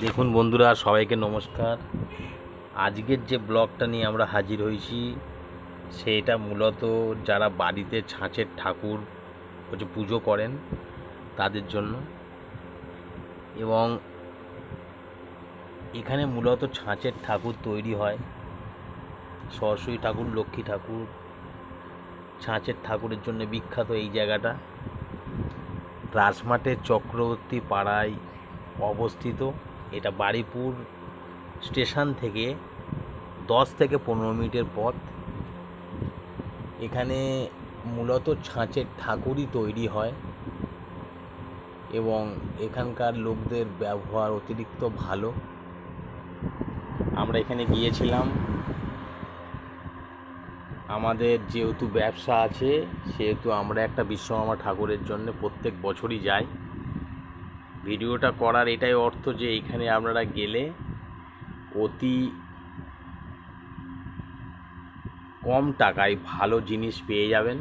দেখুন বন্ধুরা, সবাইকে নমস্কার। আজকের যে ব্লগটা নিয়ে আমরা হাজির হয়েছি, সেটা মূলত যারা বাড়িতে ছাঁচের ঠাকুর হচ্ছে পুজো করেন, তাদের জন্য। এবং এখানে মূলত ছাঁচের ঠাকুর তৈরি হয়। সরস্বতী ঠাকুর, লক্ষ্মী ঠাকুর, ছাঁচের ঠাকুরের জন্য বিখ্যাত এই জায়গাটা। রাজমাঠের চক্রবর্তী পাড়ায় অবস্থিত। এটা বাড়িপুর স্টেশন থেকে দশ থেকে পনেরো মিনিটের পথ। এখানে মূলত ছাঁচের ঠাকুরই তৈরি হয় এবং এখানকার লোকদের ব্যবহার অতিরিক্ত ভালো। আমরা এখানে গিয়েছিলাম। আমাদের যেহেতু ব্যবসা আছে, সেহেতু আমরা একটা বিশ্বকর্মা ঠাকুরের জন্য প্রত্যেক বছরই যাই। ভিডিওটা করার এটাই অর্থ যে এইখানে আপনারা গেলে অতি কম টাকায় ভালো জিনিস পেয়ে যাবেন।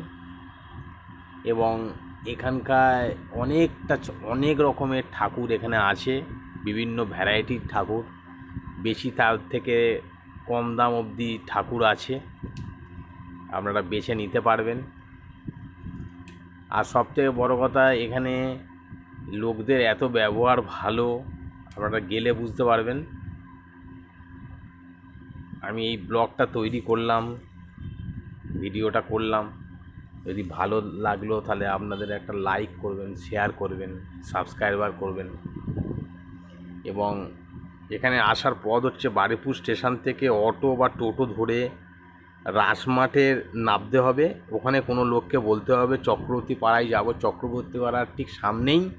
এবং এখানকার অনেকটা অনেক রকমের ঠাকুর এখানে আছে, বিভিন্ন ভ্যারাইটির ঠাকুর। বেশি তার থেকে কম দাম অবধি ঠাকুর আছে, আপনারা বেছে নিতে পারবেন। আর সবথেকে বড় কথা, এখানে লোকদের এত ব্যবহার ভালো, আপনারা গেলে বুঝতে পারবেন। আমি এই ব্লগটা তৈরি করলাম, ভিডিওটা করলাম। যদি ভালো লাগল তাহলে আপনাদের একটা লাইক করবেন শেয়ার করবেন সাবস্ক্রাইবার করবেন। এবং এখানে আসার পথ হচ্ছে বারিপুর স্টেশন থেকে অটো বা টোটো ধরে রাসমাঠের নামতে হবে। ওখানে কোনো লোককে বলতে হবে, চক্রবর্তী পাড়ায় যাব। চক্রবর্তী পাড়ার ঠিক সামনেই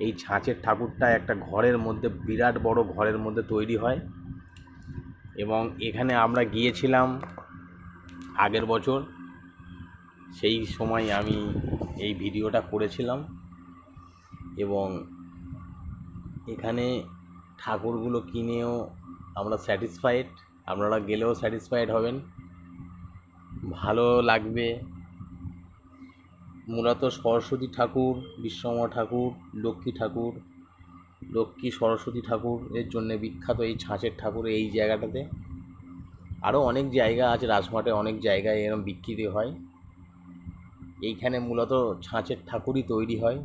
এই ছাঁচের ঠাকুরটা একটা ঘরের মধ্যে, বিরাট বড় ঘরের মধ্যে তৈরি হয়। এবং এখানে আমরা গিয়েছিলাম আগের বছর। সেই সময় আমি এই ভিডিওটা করেছিলাম। এবং এখানে ঠাকুরগুলো কিনেও আমরা স্যাটিসফাইড। আপনারা গেলেও স্যাটিসফাইড হবেন। ভালো লাগবে। মূলত সরস্বতী ঠাকুর, বিশ্বকর্মা ঠাকুর, লক্ষ্মী ঠাকুর, লক্ষ্মী সরস্বতী ঠাকুর এর জন্য বিখ্যাত এই ছাঁচের ঠাকুর এই জায়গাটাতে। আরও অনেক জায়গা আছে রাজমাঠে অনেক জায়গায় এরকম বিক্রি হয়। এইখানে মূলত ছাঁচের ঠাকুরই তৈরি হয়।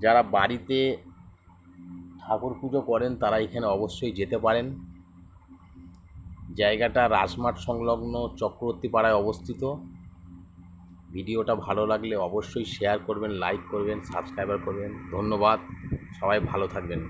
যারা বাড়িতে ঠাকুর পুজো করেন তারা এখানে অবশ্যই যেতে পারেন। জায়গাটা রাজমাঠ সংলগ্ন চক্রবর্তী পাড়ায় অবস্থিত। ভিডিওটা ভালো লাগলে অবশ্যই শেয়ার করবেন লাইক করবেন সাবস্ক্রাইবার করবেন। ধন্যবাদ, সবাই ভালো থাকবেন।